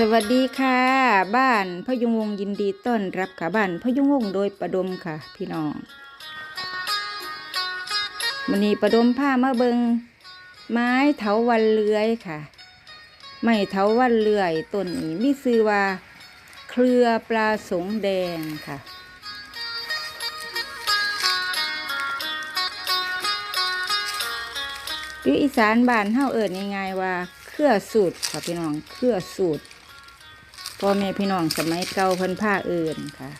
สวัสดีค่ะ บ้านพยุงวงยินดีต้อนรับค่ะบ้านพยุงวงโดยประดมค่ะ พี่น้องมันนี้ประดมผ้ามาเบิงไม้เถาวันเลื้อยค่ะ ไม้เถาวันเลื้อยต้นนี้มีชื่อว่า เครือปลาสงแดงค่ะหรืออีสานบ้านเฮาเอิญง่ายๆว่า เครือสูตรค่ะพี่น้อง เครือสูตร พ่อแม่พี่น้องสมัยเก่าเพิ่นผ้าเอิญค่ะ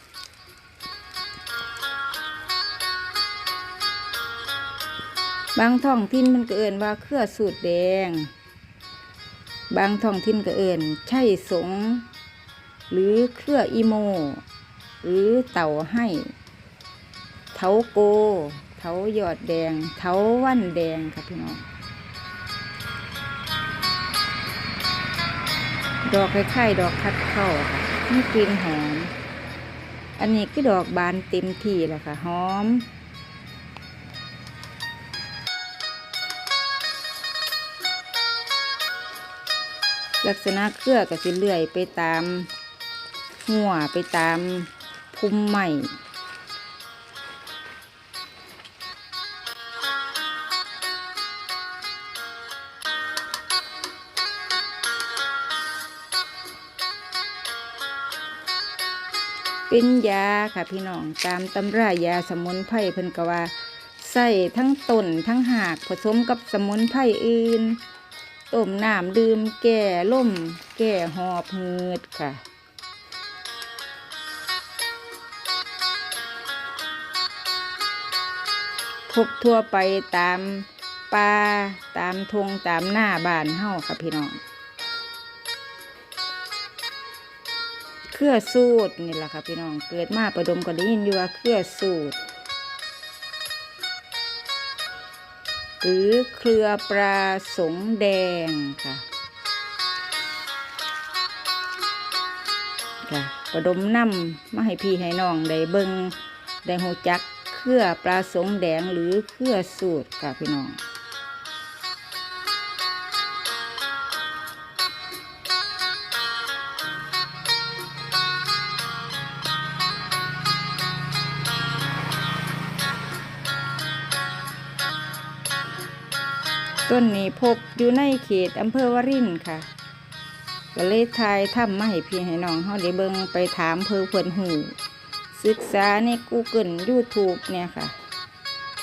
บางท้องถิ่นมันก็เอิญว่าเครือสูตรแดง บางท้องถิ่นก็เอิญใช่สง หรือเครืออีโม หรือเต่าให้เถาโกเถายอดแดงเถาวันแดงค่ะพี่น้อง ดอกคล้ายๆดอกคัดเข้าค่ะมีกลิ่นหอม อันนี้คือดอกบานเต็มที่แล้วค่ะหอมลักษณะเครือก็สิเลื่อยไปตามหัวไปตามพุ่มใหม่ เป็นยาค่ะพี่น้องตามตำรายาสมุนไพรเพิ่นก็ว่าใส่ทั้งต้นทั้งหากผสมกับสมุนไพรอื่นต้มน้ำดื่มแก้ล่ม แก้หอบหืดค่ะพบทั่วไปตามป่าตามทงตามหน้าบ้านเฮาค่ะพี่น้อง เครือสูตรนี่แหละค่ะพี่น้องเกิดมาประดมก็ได้ยินอยู่ว่าเครือสูตรหรือเครือปลาสงแดงค่ะค่ะประดมนำมาให้พี่ให้น้องได้เบิงได้หูจักเครือปลาสงแดงหรือเครือสูตรค่ะพี่น้อง ต้นนี้พบอยู่ในเขตอำเภอวารินค่ะก็เลยทายทำมาให้พี่ให้น้องเฮาได้เบิ่งไปถามเพื่อเพิ่นหูศึกษาใน Google YouTube เนี่ยค่ะ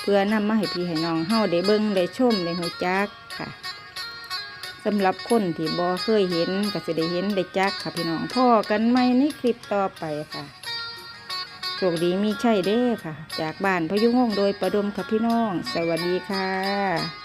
เพื่อนำมาให้พี่ให้น้องเฮาได้เบิ่งได้ชมได้หูจักค่ะสำหรับคนที่บ่เคยเห็นก็สิได้เห็นได้จักค่ะพี่น้องพ่อกันไหมในคลิปต่อไปค่ะโชคดีมีชัยเด้ค่ะ จากบ้านพยุงงโดยประดมค่ะพี่น้อง สวัสดีค่ะ